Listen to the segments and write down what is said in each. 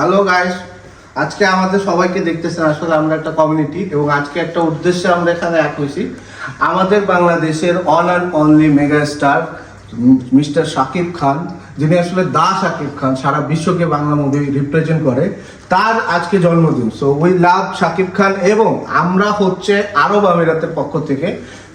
Hello guys আজকে আমাদের সবাইকে দেখতেছেন আসলে আমরা একটা কমিউনিটি এবং আজকে একটা উদ্দেশ্যে আমরা এখানে এক হয়েছি। আমাদের বাংলাদেশের one and only mega star mister Shakib Khan, যিনি আসলে দা শাকিব খান, সারা বিশ্বকে বাংলা মুভি রিপ্রেজেন্ট করে, তার আজকে জন্মদিন। So we love Shakib Khan এবং আমরা হচ্ছে আরব আমিরাতের পক্ষ থেকে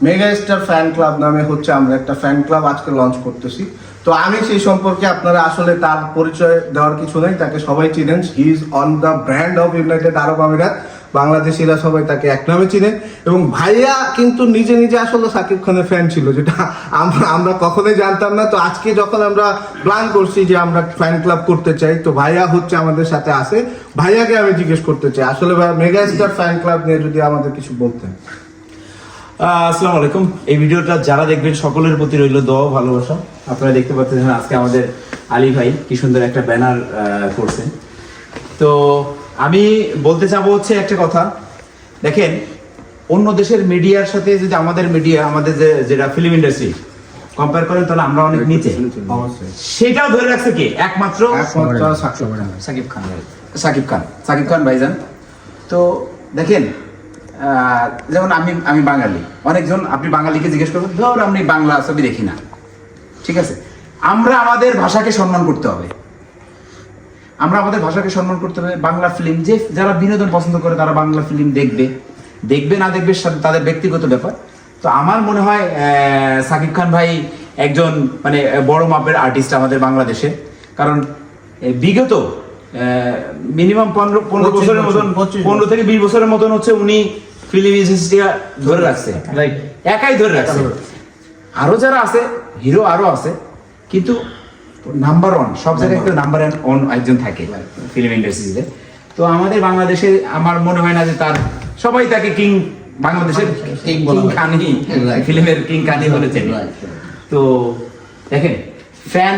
মেগা স্টার ফ্যান ক্লাব নামে হচ্ছে আমরা একটা ফ্যান ক্লাব আজকে লঞ্চ করতেছি। তো আমি সেই সম্পর্কে আপনারা আসলে তার পরিচয় দেওয়ার কিছু নেই, তাকে সবাই চিনেন। He is on the brand of United Arab আমিরাত বাংলাদেশিরা সবাই তাকে এক নামে চিনে। এবং ভাইয়া কিন্তু নিজে নিজে আসলে সাকিব খানের ফ্যান ছিল, যেটা আমরা আমরা কখনোই জানতাম না। তো আজকে যখন আমরা প্ল্যান করছি যে আমরা ফ্যান ক্লাব করতে চাই, তো ভাইয়া হচ্ছে আমাদের সাথে আসে ভাইয়াকে আমি জিজ্ঞেস করতে চাই। আসলে মেগা স্টার ফ্যান ক্লাব নিয়ে যদি আমাদের কিছু বলতেন। আসসালামু আলাইকুম। এই ভিডিওটা যারা দেখবেন সকলের প্রতি রইল দোয়া ভালোবাসা। আপনারা দেখতে পাচ্ছেন আজকে আমাদের আলী ভাই কি সুন্দর একটা ব্যানার করছেন। তো আমি বলতে চাবো হচ্ছে একটা কথা। দেখেন অন্য দেশের মিডিয়ার সাথে যদি আমাদের মিডিয়া আমাদের যে যেটা ফিল্ম ইন্ডাস্ট্রি কম্পেয়ার করেন তাহলে আমরা অনেক নিচে। সেটাও ধরে রাখছে কি? একমাত্র সাকিব খান। সাকিব খান। সাকিব খান ভাইজান। তো দেখেন যেমন আমি আমি বাঙালি। অনেকজন আপনি বাঙালিকে জিজ্ঞেস করবেন ধর আমি বাংলা ছবি দেখি না। ঠিক আছে? আমরা আমাদের ভাষাকে সম্মান করতে হবে। আমরা আমাদের ভাষাকে সম্মান করতে হবে। বাংলা ফিল্ম যে যারা বিনোদন পছন্দ করে তারা বাংলা ফিল্ম দেখবে। দেখবে না দেখবে তাদের ব্যক্তিগত ব্যাপার। তো আমার মনে হয় আহ, সাকিব খান ভাই একজন মানে বড় মাপের আর্টিস্ট আমাদের বাংলাদেশে। কারণ বিগত মিনিমাম পনেরো পনেরো বছরের মতন পনেরো থেকে বিশ বছরের মতন হচ্ছে উনি ফিল্ম ইন্ডাস্ট্রিটা ধরে রাখছে। একাই ধরে রাখছে। আরও যারা আছে হিরো আরও আছে কিন্তু নাম্বার ওয়ান সব জায়গায় একটা নাম্বার ওয়ান একজন থাকে ফিল্ম ইন্ডাস্ট্রিতে। তো আমাদের বাংলাদেশে আমার মনে হয় না যে তার সবাই তাকে কিং বাংলাদেশের কিং খানি ফিল্মের কিং খানি বলেছেন তো দেখেন ফ্যান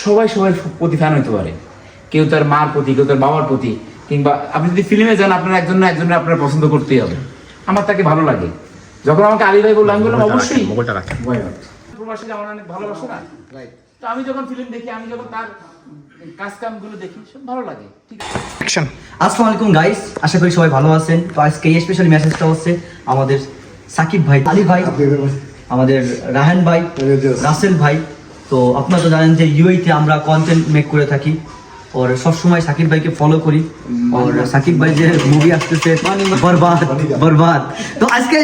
সবাই সবাই প্রতি ফ্যান হইতে পারে। কেউ তার মার প্রতি কেউ তার বাবার প্রতি। কিংবা আপনি যদি ফিল্মে যান আপনার একজন না একজনের আপনার পছন্দ করতেই হবে। আমার তাকে ভালো লাগে। যখন আমাকে আলী ভাই বলল আমি বললাম অবশ্যই। প্রবাসী আমার অনেক ভালোবাসে না? তো আমি যখন ফিল্ম দেখি আমি যখন তার কাজ দেখি সব ভালো লাগে। ঠিক আছে। আসসালামু আলাইকুম গাইস আশা করি সবাই ভালো আছেন। তো আজকে এই স্পেশাল মেসেজটা হচ্ছে আমাদের সাকিব ভাই আলী ভাই আমাদের রাহান ভাই রাসেল ভাই। তো আপনারা তো জানেন যে ইউএইতে আমরা কন্টেন্ট মেক করে থাকি। ওর সবসময় সাকিব ভাইকে ফলো করি ওর সাকিব ভাই যে মুভি আসতেছে বরবাদ বরবাদ তো আজকে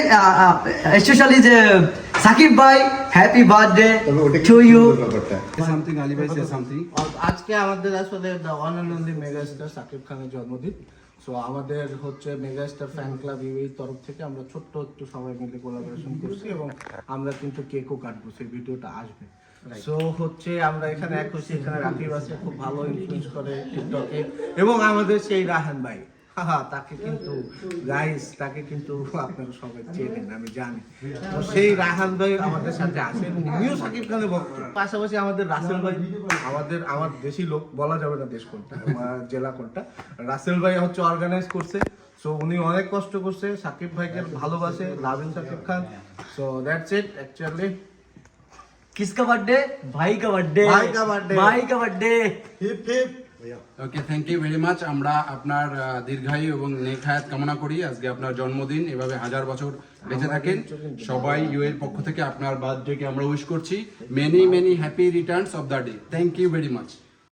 স্পেশালি যে সাকিব ভাই happy birthday to you something Ali ভাই সামথিং আজকে আমাদের আসলে the one and only megastar Sakib খানের জন্মদিন। সো আমাদের হচ্ছে মেগাস্টার ফ্যান ক্লাব ইউএর তরফ থেকে আমরা ছোট্ট একটু সবাই মিলে কোলাবোরেশন করছি এবং আমরা কিন্তু কেকও কাটবো সেই ভিডিওটা আসবে। সো হচ্ছে আমরা এখানে এক হচ্ছি এখানে রাকিব আছে, খুব ভালো ইনফ্লুয়েন্স করে টিকটকে এবং আমাদের সেই রাহান ভাই। তাকে কিন্তু গাইস তাকে কিন্তু আপনারা সবাই চেনেন, আমি জানি। তো সেই রাহান ভাই আমাদের সাথে এবং উনিও সাকিব খানের ভক্ত। পাশাপাশি আমাদের রাসেল ভাই, আমাদের, আমার দেশি লোক, বলা যাবে না দেশ কোনটা, আমার জেলা কোনটা। রাসেল ভাই হচ্ছে অর্গানাইজ করছে। সো উনি অনেক কষ্ট করছে, সাকিব ভাইকে ভালোবাসে, loving Sakib Khan. So that's it actually किसका बर्थडे भाई का बर्थडे भाई का birthday। भाई का birthday hip hip okay thank you very much আমরা আপনার আহ, দীর্ঘায়ু এবং নেক হায়াত কামনা করি আজকে আপনার জন্মদিন এভাবে হাজার বছর বেঁচে থাকেন সবাই ইউ এর পক্ষ থেকে আপনার বার্থডে কে আমরা উইশ করছি many many happy returns of the day thank you very much